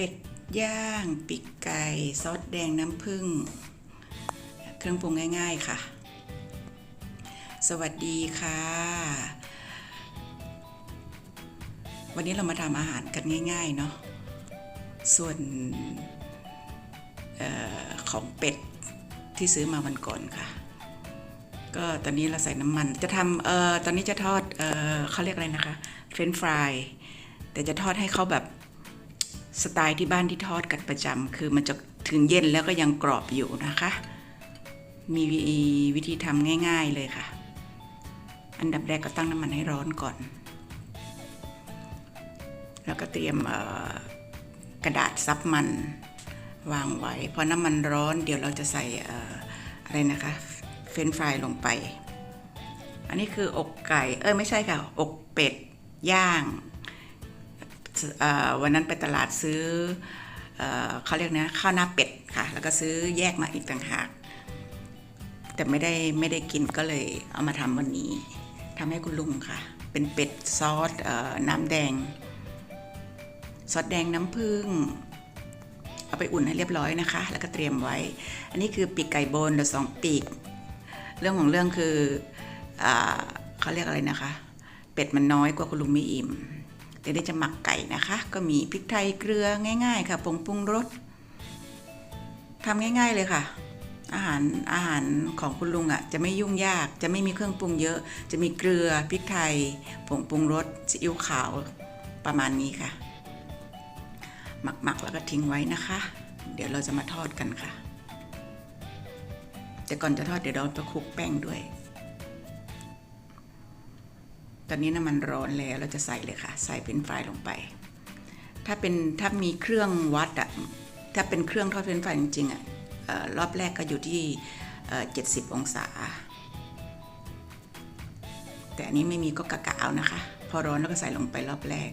เป็ดย่าง ปีกไก่ ซอสแดงน้ำผึ้ง เครื่องปรุงง่าย ๆค่ะ สวัสดีค่ะ วันนี้เรามาทำอาหารกันง่าย ๆ เนาะ ส่วนออของเป็ดที่ซื้อมาวันก่อนค่ะ ก็ตอนนี้เราใส่น้ำมัน จะทำเอ่อตอนนี้จะทอดเอ่อเขาเรียกอะไรนะคะ เฟรนฟราย แต่จะทอดให้เขาแบบ สไตล์ที่บ้านที่ทอดกันประจำคือมันจะถึงเย็นแล้วก็ยังกรอบอยู่นะคะ มีวิธีทำง่าย ๆเลยค่ะ อันดับแรกก็ตั้งน้ำมันให้ร้อนก่อน แล้วก็เตรียมกระดาษซับมันวางไว้พอน้ำมันร้อนเดี๋ยวเราจะใส่ออะไรนะคะ เฟรนฟรายลงไป อันนี้คืออกไก่ เออไม่ใช่ค่ะ อกเป็ดย่าง วันนั้นไปตลาดซื้อเอเขาเรียกนะข้าวหน้าเป็ดค่ะ แล้วก็ซื้อแยกมาอีกต่างหาก แต่ไม่ได้ไม่ได้กินก็เลยเอามาทำวันนี้ทำให้คุณลุงค่ะ เป็นเป็ดซอสอน้ำแดง ซอสแดงน้ำผึ้งเอาไปอุ่นให้เรียบร้อยนะคะ แล้วก็เตรียมไว้ อันนี้คือปีกไก่โบนหรือสองปีก เรื่องของเรื่องคืออเขาเรียกอะไรนะคะ เป็ดมันน้อยกว่าคุณลุงไม่อิ่ม เดี๋ยวได้จะหมักไก่นะคะ ก็มีพริกไทยเกลือง่ายๆ ค่ะผงปรุงรสทำง่าย ๆเลยค่ะ อาหารอาหารของคุณลุงอะ่ะจะไม่ยุ่งยากจะไม่มีเครื่องปรุงเยอะ จะมีเกลือพริกไทยผงปรุงรสซีอิ๊วขาวประมาณนี้ค่ะ หมักๆแล้วก็ทิ้งไว้นะคะ เดี๋ยวเราจะมาทอดกันค่ะแต่ก่อนจะทอดเดี๋ยวเราจะคลุกแป้งด้วย ตอนนี้น้ำมันร้อนแล้วเราจะใส่เลยค่ะ ใส่เป็นไฟลงไป ถ้าเป็นถ้ามีเครื่องวัดอะถ้าเป็นเครื่องทอดเป็นไฟจริงๆอะออรอบแรกก็อยู่ที่เอ่อ70 องศา แต่อันนี้ไม่มีก็กะกะเอานะคะ พอร้อนแล้วก็ใส่ลงไปรอบแรก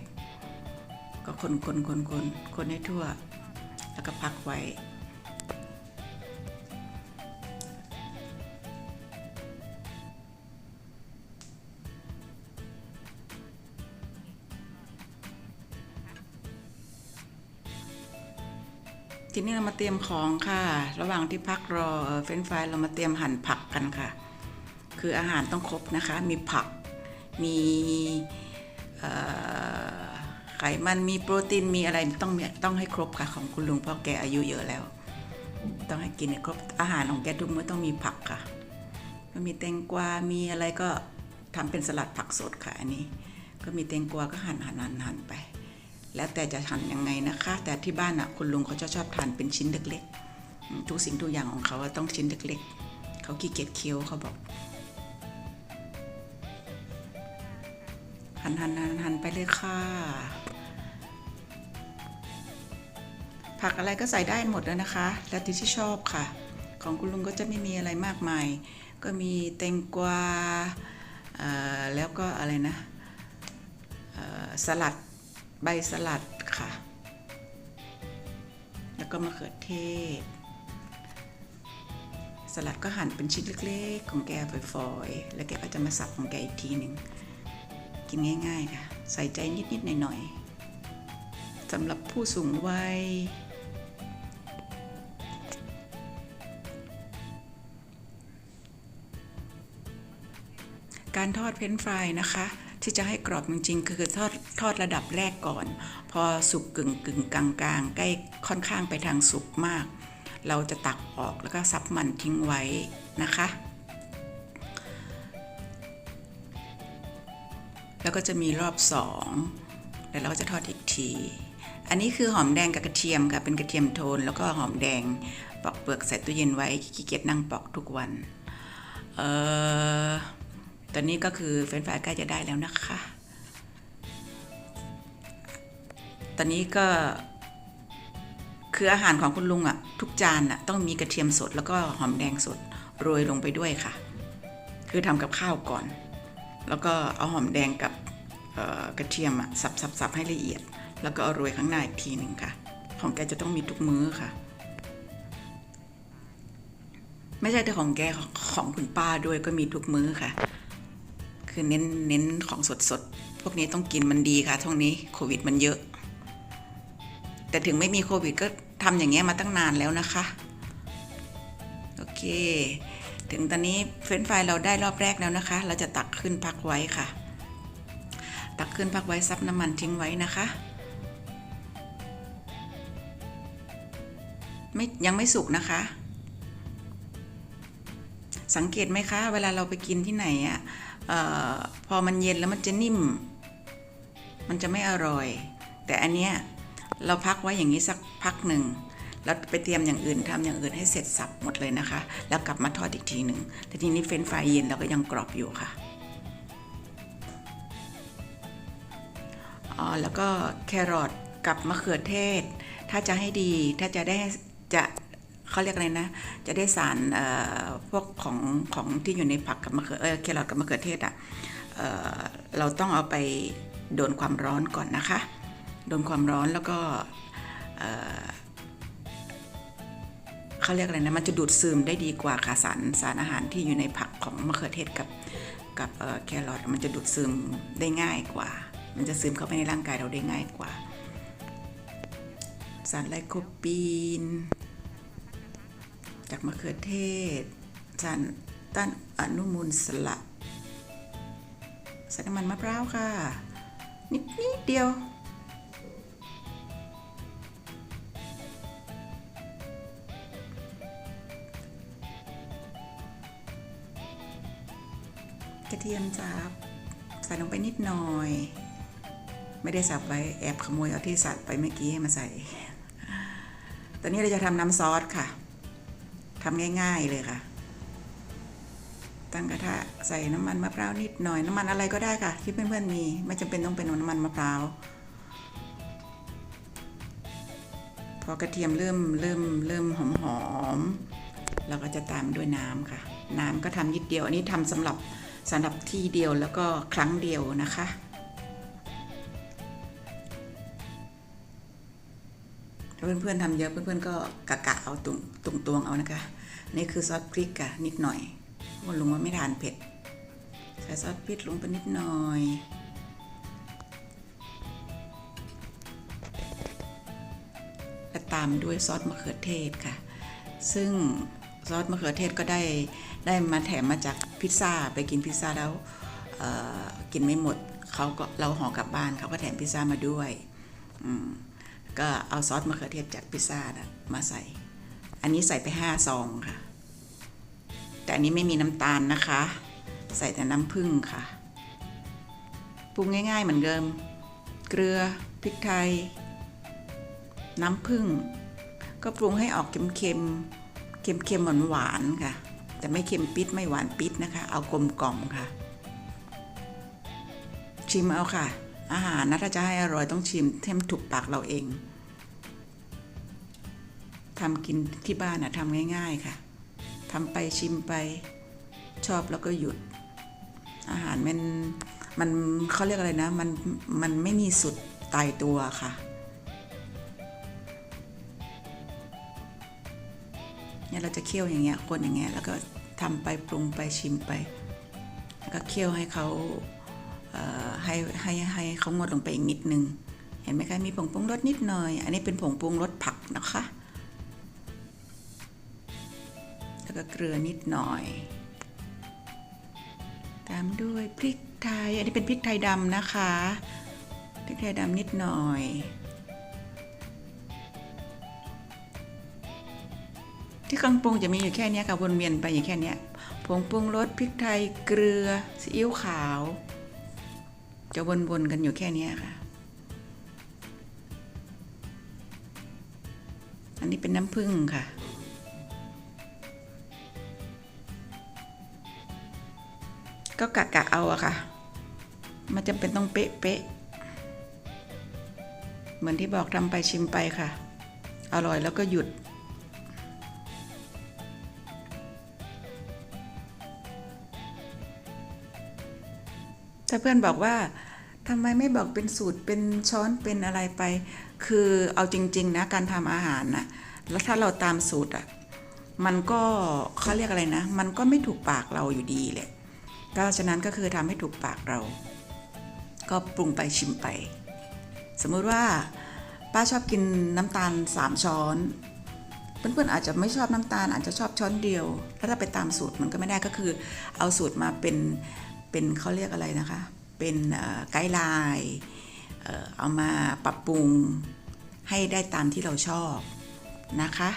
ก็คนคนคนคนคนให้ทั่ว แล้วก็พักไว้ ทีนี้เรามาเตรียมของค่ะ ระหว่างที่พักรอเฟรนฟรายเรามาเตรียมหั่นผักกันค่ะ คืออาหารต้องครบนะคะ มีผัก มีไขมันมีโปรตีนมีอะไรต้องต้องให้ครบค่ะของคุณลุงเพราะแกอายุเยอะแล้ว ต้องให้กินครบอาหารของแกทุกมื้อต้องมีผักค่ะก็มีแตงกวา มีอะไรก็ทำเป็นสลัดผักสดค่ะอันนี้ ก็มีแตงกวาก็หั่นหั่นหั่นหั่นไป แล้วแต่จะหั่นยังไงนะคะ แต่ที่บ้านอะคุณลุงเขาจะชอบทานเป็นชิ้นเล็กๆ ทุกสิ่งทุกอย่างของเขาต้องชิ้นเล็กๆ เขาขี้เกียจเคี้ยวเขาบอก หันหันหันหันไปเลยค่ะ ผักอะไรก็ใส่ได้หมดแล้วนะคะ แล้วที่ที่ชอบค่ะ ของคุณลุงก็จะไม่มีอะไรมากมาย ก็มีแตงกวาแล้วก็อะไรนะสลัด ใบสลัดค่ะ แล้วก็มะเขือเทศ สลัดก็หั่นเป็นชิ้นเล็กๆ ของแกฝอยๆ แล้วแกก็จะมาสับของแกอีกทีหนึ่ง กินง่ายๆค่ะ ใส่ใจนิดๆหน่อยๆสำหรับผู้สูงวัยการทอดเฟรนฟรายนะคะ ที่จะให้กรอบจริงๆ คือทอดทอดระดับแรกก่อน พอสุกกึ่งกึ่งกลางกลางๆใกล้ค่อนข้างไปทางสุกมาก เราจะตักออกแล้วก็ซับมันทิ้งไว้นะคะ แล้วก็จะมีรอบสองแล้วเราจะทอดอีกที อันนี้คือหอมแดงกับกระเทียมค่ะเป็นกระเทียมโทน แล้วก็หอมแดงปอกเปลือกใส่ตู้เย็นไว้ขี้เกียจนั่งปอกทุกวัน เออ ตอนนี้ก็คือเฟรนฟรายใกล้จะได้แล้วนะคะ ตอนนี้ก็คืออาหารของคุณลุงอะ่ะ ทุกจานอะ่ะต้องมีกระเทียมสดแล้วก็หอมแดงสดโรยลงไปด้วยค่ะ คือทำกับข้าวก่อน แล้วก็เอาหอมแดงกับกระเทียมอะสับสับสับให้ละเอียด แล้วก็เอาโรยข้างหน้าอีกทีหนึ่งค่ะ ของแกจะต้องมีทุกมื้อค่ะ ไม่ใช่แต่ของแกของของคุณป้าด้วยก็มีทุกมื้อค่ะ คือเน้นเน้นของสดสดพวกนี้ต้องกินมันดีค่ะช่วงนี้โควิดมันเยอะ แต่ถึงไม่มีโควิดก็ทำอย่างเงี้ยมาตั้งนานแล้วนะคะ โอเค ถึงตอนนี้เฟรนฟรายเราได้รอบแรกแล้วนะคะ เราจะตักขึ้นพักไว้ค่ะ ตักขึ้นพักไว้ซับน้ำมันทิ้งไว้นะคะไม่ยังไม่สุกนะคะ สังเกตไหมคะ เวลาเราไปกินที่ไหนอะ อพอมันเย็นแล้วมันจะนิ่ม มันจะไม่อร่อย แต่อันเนี้ยเราพักไว้อย่างนี้สักพักหนึ่งแล้วไปเตรียมอย่างอื่นทำอย่างอื่นให้เสร็จสับหมดเลยนะคะ แล้วกลับมาทอดอีกทีหนึ่งแต่ทีนี้เฟรนช์ฟรายเย็นเราก็ยังกรอบอยู่ค่ะอ๋อแล้วก็แครอทกับมะเขือเทศ ถ้าจะให้ดีถ้าจะได้จะ เขาเรียกอะไรนะ จะได้สารพวกของของที่อยู่ในผักกับมะเขือเออแครอทกับมะเขือเทศอะเราต้องเอาไปโดนความร้อนก่อนนะคะ โดนความร้อนแล้วก็เขาเรียกอะไรนะมันจะดูดซึมได้ดีกว่าค่ะสารสารอาหารที่อยู่ในผักของมะเขือเทศกับกับแครอทมันจะดูดซึมได้ง่ายกว่า มันจะซึมเข้าไปในร่างกายเราได้ง่ายกว่า สารไลโคปีน จากมะเขือเทศสารต้านอนุมูลสละใส่น้ำมันมะพร้าวค่ะ นิดนิดเดียว กระเทียมสับใส่ลงไปนิดหน่อย ไม่ได้สับไว้แอบขโมยเอาที่สับไปเมื่อกี้มาใส่ ตอนนี้เราจะทำน้ำซอสค่ะ ทำง่าย ๆเลยค่ะ ตั้งกระทะใส่น้ำมันมะพร้าวนิดหน่อยน้ำมันอะไรก็ได้ค่ะ ที่เพื่อนๆมี ไม่จำเป็นต้องเป็นน้ำมันมะพร้าวพอกระเทียมเริ่มเริ่มเริ่มหอมๆเราก็จะตามด้วยน้ำค่ะ น้ำก็ทำนิดเดียว อันนี้ทำสำหรับสำหรับที่เดียวแล้วก็ครั้งเดียวนะคะาเพื่อนๆทำเยอะเพื่อนๆก็กะกะเอาตุงตุงตวงเอานะคะนี่คือซอสพริกค่ะนิดหน่อยว่าลุงว่าไม่ทานเผ็ดใส่ซอสพริกลงไปนิดหน่อยและตามด้วยซอสมะเขือเทศค่ะ ซึ่งซอสมะเขือเทศก็ได้ได้มาแถมมาจากพิซซ่าไปกินพิซซ่าแล้วกินไม่หมดเขาก็เราห่อกลับบ้านเขาก็แถมพิซซ่ามาด้วยอืม ก็เอาซอสมะเขือเทศจากพิซซ่านะมาใส่ อันนี้ใส่ไปห้าซองค่ะ แต่อันนี้ไม่มีน้ำตาลนะคะ ใส่แต่น้ำผึ้งค่ะ ปรุงง่ายๆเหมือนเดิม เกลือ พริกไทย น้ำผึ้ง ก็ปรุงให้ออกเค็มๆ เค็มๆหวานๆค่ะ แต่ไม่เค็มปิดไม่หวานปิดนะคะ เอากลมกล่อมค่ะ ชิมเอาค่ะ อาหารนะถ้าจะให้อร่อยต้องชิมเทมนถูกปากเราเองทำกินที่บ้านนะทำง่าย ๆค่ะทำไปชิมไปชอบแล้วก็หยุด อาหารมันมันเขาเรียกอะไรนะ มันมันไม่มีสุดตายตัวค่ะเนี่ยเราจะเคี่ยวอย่างเงี้ยคนอย่างเงี้ยแล้วก็ทำไปปรุงไปชิมไป แล้วก็เคี่ยวให้เขา ให้ให้ให้เขางดลงไปอีกนิดนึง เห็นไหมคะมีผงปรุงรสนิดหน่อย อันนี้เป็นผงปรุงรสผักนะคะ แล้วก็เกลือนิดหน่อย ตามด้วยพริกไทย อันนี้เป็นพริกไทยดำนะคะ พริกไทยดำนิดหน่อยที่เครื่องปรุงจะมีอยู่แค่นี้ค่ะวนเวียนไปอยู่แค่นี้ผงปรุงรสพริกไทยเกลือซีอิ๊วขาว จะวนๆกันอยู่แค่นี้ค่ะ อันนี้เป็นน้ำผึ้งค่ะ ก็กะกะเอาอะค่ะ มันจำเป็นต้องเป๊ะเป๊ะๆเหมือนที่บอกทำไปชิมไปค่ะ อร่อยแล้วก็หยุด ถ้าเพื่อนบอกว่าทำไมไม่บอกเป็นสูตรเป็นช้อนเป็นอะไรไป คือเอาจริง ๆ นะ การทำอาหารนะแล้วถ้าเราตามสูตรอะมันก็เขาเรียกอะไรนะ มันก็ไม่ถูกปากเราอยู่ดีแหละก็ฉะนั้นก็คือทำให้ถูกปากเรา ก็ปรุงไปชิมไป สมมุติว่าป้าชอบกินน้ำตาล 3 ช้อนเพื่อนๆอาจจะไม่ชอบน้ำตาลอาจจะชอบช้อนเดียว แล้วถ้าไปตามสูตรมันก็ไม่ได้ก็คือ เอาสูตรมาเป็น เป็นเขาเรียกอะไรนะคะ เป็นไกด์ไลน์เอามาปรับปรุงให้ได้ตามที่เราชอบนะคะ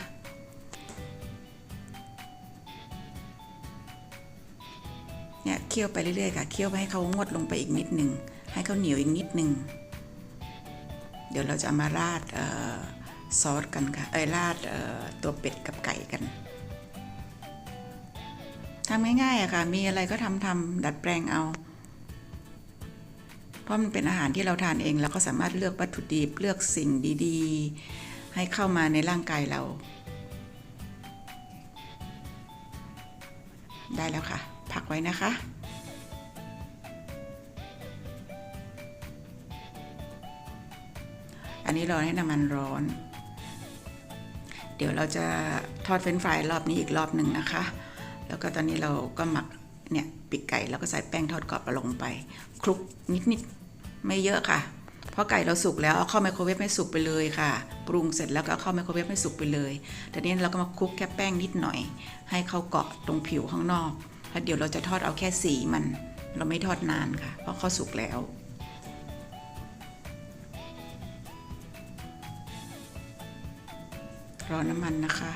เนี่ยเคี่ยวไปเรื่อยๆค่ะ เคี่ยวไปให้เขางวดลงไปอีกนิดหนึ่ง ให้เขาเหนียวอีกนิดหนึ่ง เดี๋ยวเราจะามาราดซอสกันค่ะ เอ้ยราดตัวเป็ดกับไก่กัน ทำง่ายๆอะค่ะ มีอะไรก็ทำทำดัดแปลงเอา เพราะมันเป็นอาหารที่เราทานเองเราก็สามารถเลือกวัตถุดิบเลือกสิ่งดีๆ ให้เข้ามาในร่างกายเรา ได้แล้วค่ะ พักไว้นะคะอันนี้รอให้น้ำมันร้อน เดี๋ยวเราจะทอดเฟรนช์ฟรายรอบนี้อีกรอบหนึ่งนะคะ แล้วก็ตอนนี้เราก็หมักเนี่ยปีกไก่แล้วก็ใส่แป้งทอดกรอบลงไป คลุกนิดๆไม่เยอะค่ะ เพราะไก่เราสุกแล้วเอาเข้าไมโครเวฟให้สุกไปเลยค่ะ ปรุงเสร็จแล้วก็เข้าไมโครเวฟให้สุกไปเลยแต่นี้เราก็มาคลุกแค่แป้งนิดหน่อย ให้เข้าเกาะตรงผิวข้างนอกแล้วเดี๋ยวเราจะทอดเอาแค่สีมัน เราไม่ทอดนานค่ะ เพราะเขาสุกแล้วรอน้ำมันนะคะ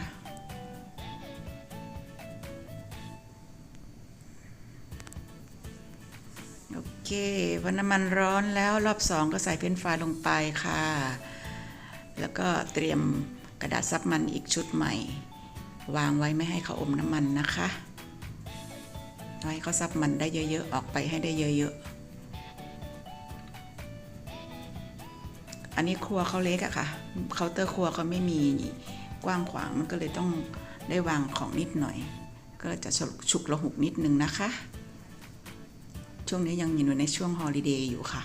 เคพอน้ำมันร้อนแล้วรอบสองก็ใส่เฟรนฟรายลงไปค่ะ แล้วก็เตรียมกระดาษซับมันอีกชุดใหม่ วางไว้ไม่ให้เขาอมน้ำมันนะคะไว้เขาซับมันได้เยอะๆ ออกไปให้ได้เยอะๆ อันนี้ครัวเขาเล็กอะค่ะ เคาน์เตอร์ครัวเขาไม่มีกว้างขวางมันก็เลยต้องได้วางของนิดหน่อย ก็จะฉุกระหุกนิดนึงนะคะ ช่วงนี้ยังอยู่ในช่วงฮอลิเดย์อยู่ค่ะ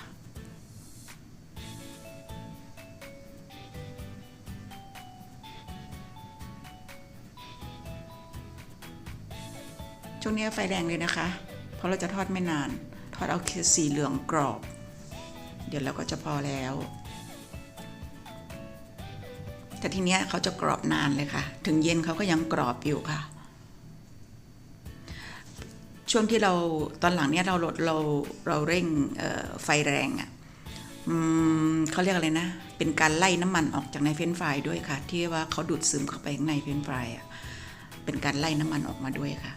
ช่วงนี้ไฟแรงเลยนะคะ เพราะเราจะทอดไม่นาน ทอดเอาสีเหลืองกรอบ เดี๋ยวเราก็จะพอแล้ว แต่ทีเนี้ยเขาจะกรอบนานเลยค่ะ ถึงเย็นเขาก็ยังกรอบอยู่ค่ะ ช่วงที่เราตอนหลังเนี้ยเราลดเราเราเร่งไฟแรงอะ่ะเขาเรียกอะไรนะ เป็นการไล่น้ำมันออกจากในเฟรนช์ฟรายด้วยค่ะ ที่ว่าเขาดูดซึมเข้าไปข้างในเฟรนช์ฟรายอะเป็นการไล่น้ำมันออกมาด้วยค่ะ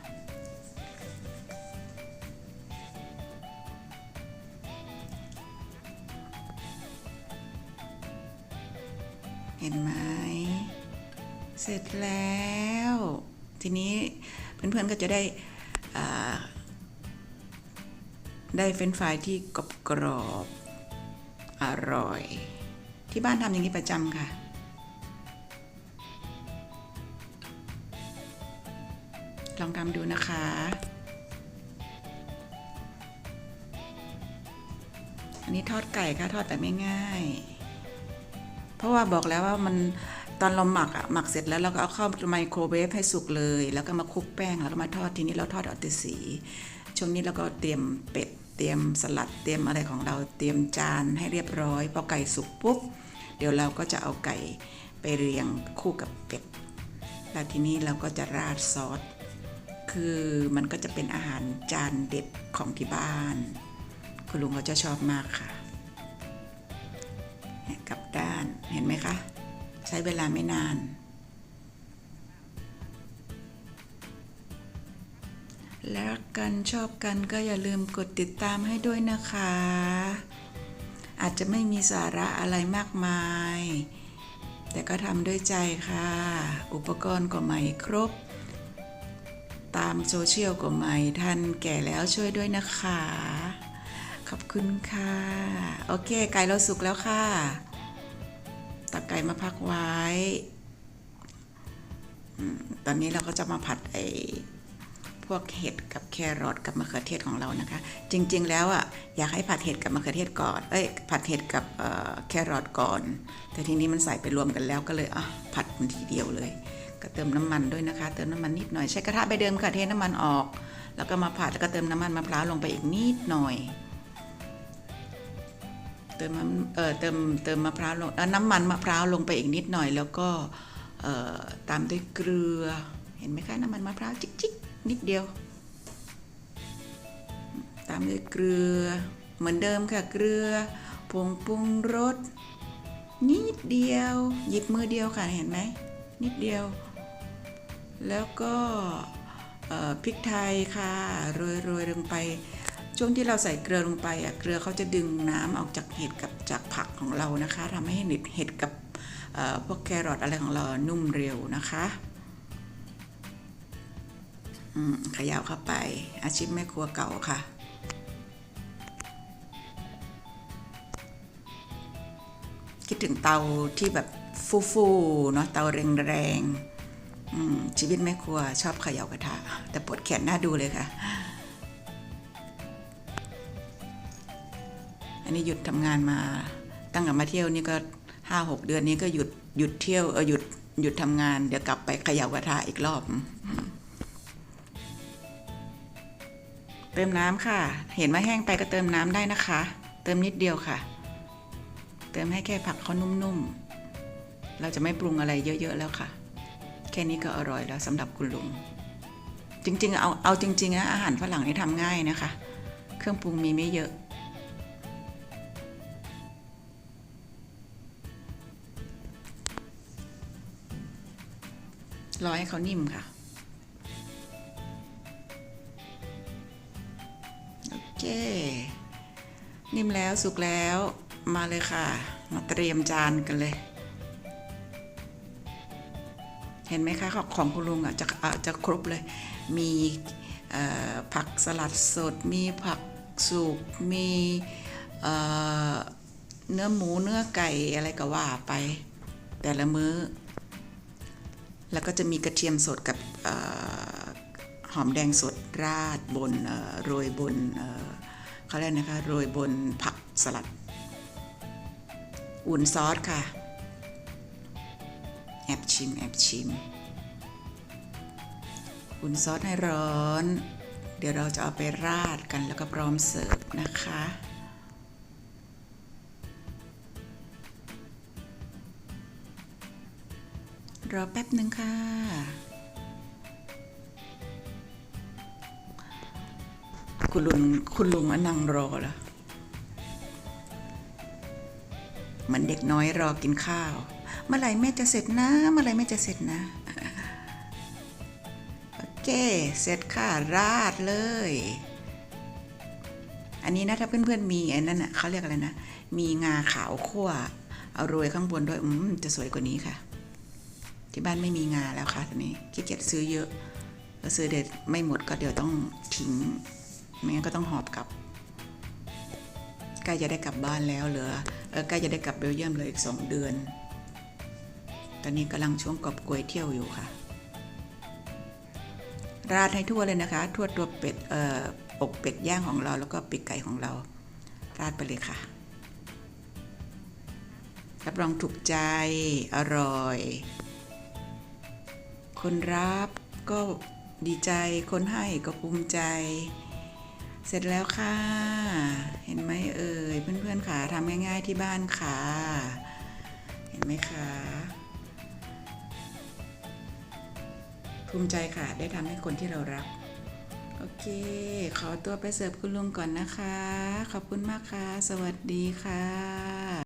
เห็นไหม เสร็จแล้ว ทีนี้เพื่อนๆก็จะได้ ได้เฟรนฟรายที่กรอบกรอบอร่อย ที่บ้านทำอย่างนี้ประจำค่ะ ลองทำดูนะคะอันนี้ทอดไก่ค่ะทอดแบบง่าย เพราะว่าบอกแล้วว่ามัน ตอนเราหมักอะหมักเสร็จแล้วเราก็เอาเข้าไมโครเวฟให้สุกเลย แล้วก็มาคลุกแป้งแล้วก็มาทอดทีนี้เราทอดเอาแต่สี ช่วงนี้เราก็เตรียมเป็ดเตรียมสลัดเตรียมอะไรของเราเตรียมจานให้เรียบร้อยพอไก่สุกปุ๊บเดี๋ยวเราก็จะเอาไก่ไปเรียงคู่กับเป็ดแล้วทีนี้เราก็จะราดซอสคือมันก็จะเป็นอาหารจานเด็ดของที่บ้าน คุณลุงเขาจะชอบมากค่ะกลับด้านเห็นไหมคะ ใช้เวลาไม่นาน แล้วกันชอบกันก็อย่าลืมกดติดตามให้ด้วยนะคะ อาจจะไม่มีสาระอะไรมากมาย แต่ก็ทำด้วยใจค่ะ อุปกรณ์ก็ใหม่ครบ ตามโซเชียลก็ใหม่ทันแก่แล้วช่วยด้วยนะคะ ขอบคุณค่ะ โอเค ไก่เราสุกแล้วค่ะ ตักไก่มาพักไว้ ตอนนี้เราก็จะมาผัดไอพวกเห็ดกับแครอทกับมะเขือเทศของเรานะคะ จริง ๆ แล้วอะอยากให้ผัดเห็ดกับมะเขือเทศก่อน เอ้ยผัดเห็ดกับแครอทก่อน แต่ทีนี้มันใส่ไปรวมกันแล้วก็เลยอะผัดมันทีเดียวเลย ก็เติมน้ำมันด้วยนะคะ เติมน้ำมันนิดหน่อยใช้กระทะใบเดิมค่ะเทน้ำมันออก แล้วก็มาผัดแล้วก็เติมน้ำมันมะพร้าวลงไปอีกนิดหน่อย เติมเอ่อเติมเติมมะพร้าวลงเอ่อน้ำมันมะพร้าวลงไปอีกนิดหน่อย แล้วก็ตามด้วยเกลือ เห็นไหมคะน้ำมันมะพร้าวจิกๆนิดเดียว ตามด้วยเกลือ เหมือนเดิมค่ะเกลือผงปรุงรสนิดเดียว หยิบมือเดียวค่ะเห็นไหมนิดเดียว แล้วก็พริกไทยค่ะโรยโรยลงไป ช่วงที่เราใส่เกลือลงไปอะเกลือเขาจะดึงน้ำออกจากเห็ดกับจากผักของเรานะคะทำให้เห็ดเห็ดกับพวกแครอทอะไรของเรานุ่มเร็วนะคะขยาวเข้าไป อาชีพแม่ครัวเก่าค่ะ คิดถึงเตาที่แบบฟูๆเนาะเตาแรงๆชีวิตแม่ครัวชอบขย่ากระทะแต่ปวดแขนหน้าดูเลยค่ะ อันนี้หยุดทำงานมาตั้งแต่มาเที่ยวนี่ก็ห้าหกเดือนนี้ก็หยุดหยุดเที่ยวเออหยุดหยุดทำงานเดี๋ยวกลับไปเขย่ากระทะอีกรอบ เติมน้ำค่ะ เห็นว่าแห้งไปก็เติมน้ำได้นะคะ เติมนิดเดียวค่ะ เติมให้แค่ผักเขานุ่มๆ เราจะไม่ปรุงอะไรเยอะๆแล้วค่ะ แค่นี้ก็อร่อยแล้วสำหรับคุณลุง จริงๆ เอาเอาจริงๆนะอาหารฝรั่งนี่ทำง่ายนะคะ เครื่องปรุงมีไม่เยอะ รอให้เขานิ่มค่ะ โอเค นิ่มแล้วสุกแล้วมาเลยค่ะ มาเตรียมจานกันเลย เห็นไหมคะของของคุณลุงอะจะอะจะครบเลย มีผักสลัดสด มีผักสุก มีเอ่อเนื้อหมูเนื้อไก่อะไรก็ว่าไป แต่ละมื้อ แล้วก็จะมีกระเทียมสดกับออหอมแดงสดราดบนโรยบนเขาเรียกนะคะโรยบนผักสลัด อุ่นซอสค่ะ แอบชิมแอบชิม อุ่นซอสให้ร้อน เดี๋ยวเราจะเอาไปราดกันแล้วก็พร้อมเสิร์ฟนะคะ รอแป๊บหนึ่งค่ะ คุณลุงคุณลุงนั่งรอแล้วเหมือนเด็กน้อยรอกินข้าว เมื่อไหร่แม่จะเสร็จนะ เมื่อไหร่แม่จะเสร็จนะโอเคเสร็จค่ะราดเลย อันนี้นะถ้าเพื่อนๆมีไอ้นั่นน่ะเขาเรียกอะไรนะ มีงาขาวคั่วเอาโรยข้างบนด้วย อืม จะสวยกว่านี้ค่ะ ที่บ้านไม่มีงาแล้วค่ะตอนนี้ขี้เกียจซื้อเยอะแล้วซื้อเด็ดไม่หมดก็เดี๋ยวต้องทิ้งไม่งั้นก็ต้องหอบกลับใกล้จะได้กลับบ้านแล้วเหลือเออใกล้จะได้กลับเบลเยียมเลยอีกสองเดือน ตอนนี้กำลังช่วงกอบกวยเที่ยวอยู่ค่ะ ราดให้ทั่วเลยนะคะ ทั่วตัวเป็ดเอ่ออกเป็ดย่างของเราแล้วก็ปีกไก่ของเรา ราดไปเลยค่ะรับรองถูกใจอร่อย คนรับก็ดีใจ คนให้ก็ภูมิใจ เสร็จแล้วค่ะ เห็นไหมเอ่ย เพื่อนๆค่ะทำง่ายๆที่บ้านค่ะ เห็นไหมคะภูมิใจค่ะ ได้ทำให้คนที่เรารัก โอเค ขอตัวไปเสิร์ฟคุณลุงก่อนนะคะ ขอบคุณมากค่ะ สวัสดีค่ะ